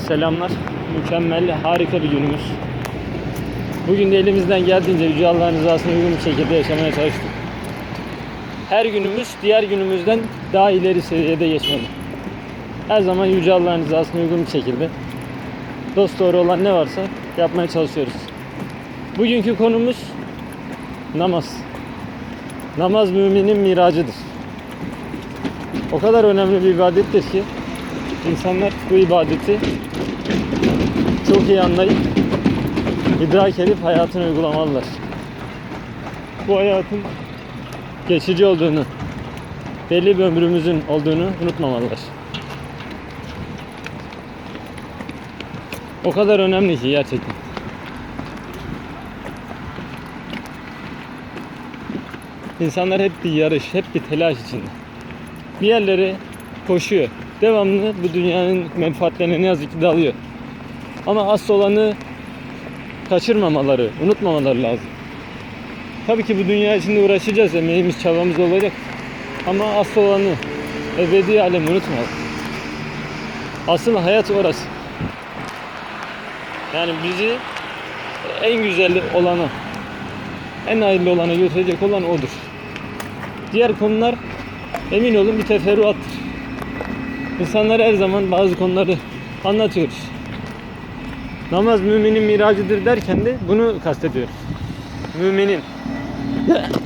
selamlar. Mükemmel, harika bir günümüz. Bugün de elimizden geldiğince Yüce Allah'ın rızasına uygun bir şekilde yaşamaya çalıştık. Her günümüz diğer günümüzden daha ileri seviyede geçmeli. Her zaman Yüce Allah'ın rızasına uygun bir şekilde dost doğru olan ne varsa yapmaya çalışıyoruz. Bugünkü konumuz namaz. Namaz müminin miracıdır. O kadar önemli bir ibadettir ki insanlar bu ibadeti çok iyi anlayıp idrak edip hayatına uygulamalılar. Bu hayatın geçici olduğunu, belli bir ömrümüzün olduğunu unutmamalılar. O kadar önemli ki gerçekten. İnsanlar hep bir yarış, hep bir telaş içinde. Bir yerlere koşuyor. Devamlı bu dünyanın menfaatlerine ne yazık ki dalıyor. Ama asıl olanı kaçırmamaları, unutmamaları lazım. Tabii ki bu dünya içinde uğraşacağız, emeğimiz, çabamız olacak. Ama asıl olanı ebedi alem unutmayalım. Asıl hayat orası. Yani bizi en güzel olana, en hayırlı olana götürecek olan odur. Diğer konular emin olun bir teferruattır. İnsanlara her zaman bazı konuları anlatıyoruz. Namaz müminin miracıdır derken de bunu kastediyoruz. Müminin